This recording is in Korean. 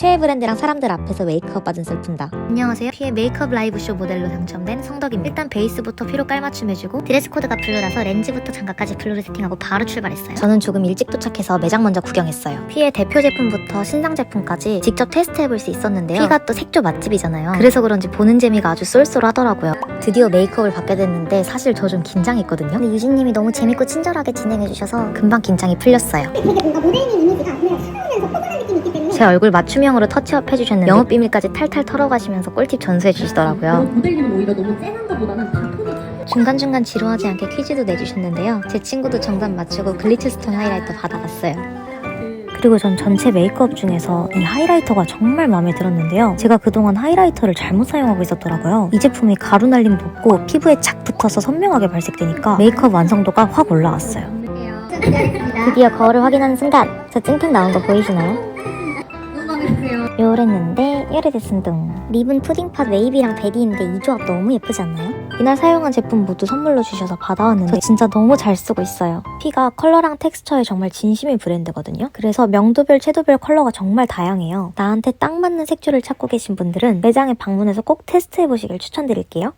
최애 브랜드랑 사람들 앞에서 메이크업 받은 셀프다. 안녕하세요. 피의 메이크업 라이브 쇼 모델로 당첨된 성덕입니다. 일단 베이스부터 피로 깔맞춤 해주고 드레스 코드가 블루라서 렌즈부터 장갑까지 블루로 세팅하고 바로 출발했어요. 저는 조금 일찍 도착해서 매장 먼저 구경했어요. 피의 대표 제품부터 신상 제품까지 직접 테스트해볼 수 있었는데요. 피가 또 색조 맛집이잖아요. 그래서 그런지 보는 재미가 아주 쏠쏠하더라고요. 드디어 메이크업을 받게 됐는데 사실 저 좀 긴장했거든요. 근데 유진님이 너무 재밌고 친절하게 진행해주셔서 금방 긴장이 풀렸어요. 되게 뭔가 모델님 이미지가 그냥 제 얼굴 맞춤형으로 터치업 해주셨는데 영업 비밀까지 탈탈 털어가시면서 꿀팁 전수해 주시더라고요. 모델님은 오히려 너무 쨍한 것보다는 다 톤이 잘 중간중간 지루하지 않게 퀴즈도 내주셨는데요. 제 친구도 정답 맞추고 글리트 스톤 하이라이터 받아갔어요. 그리고 전 전체 메이크업 중에서 이 하이라이터가 정말 마음에 들었는데요. 제가 그동안 하이라이터를 잘못 사용하고 있었더라고요. 이 제품이 가루 날림 벗고 피부에 착 붙어서 선명하게 발색되니까 메이크업 완성도가 확 올라왔어요. 드디어 거울을 확인하는 순간 저 찡찡 나온 거 보이시나요? 요랬는데 요래됐음둥 립은 푸딩팟 웨이비랑 베디인데 이 조합 너무 예쁘지 않나요? 이날 사용한 제품 모두 선물로 주셔서 받아왔는데 저 진짜 너무 잘 쓰고 있어요. 피가 컬러랑 텍스처에 정말 진심인 브랜드거든요. 그래서 명도별 채도별 컬러가 정말 다양해요. 나한테 딱 맞는 색조를 찾고 계신 분들은 매장에 방문해서 꼭 테스트해보시길 추천드릴게요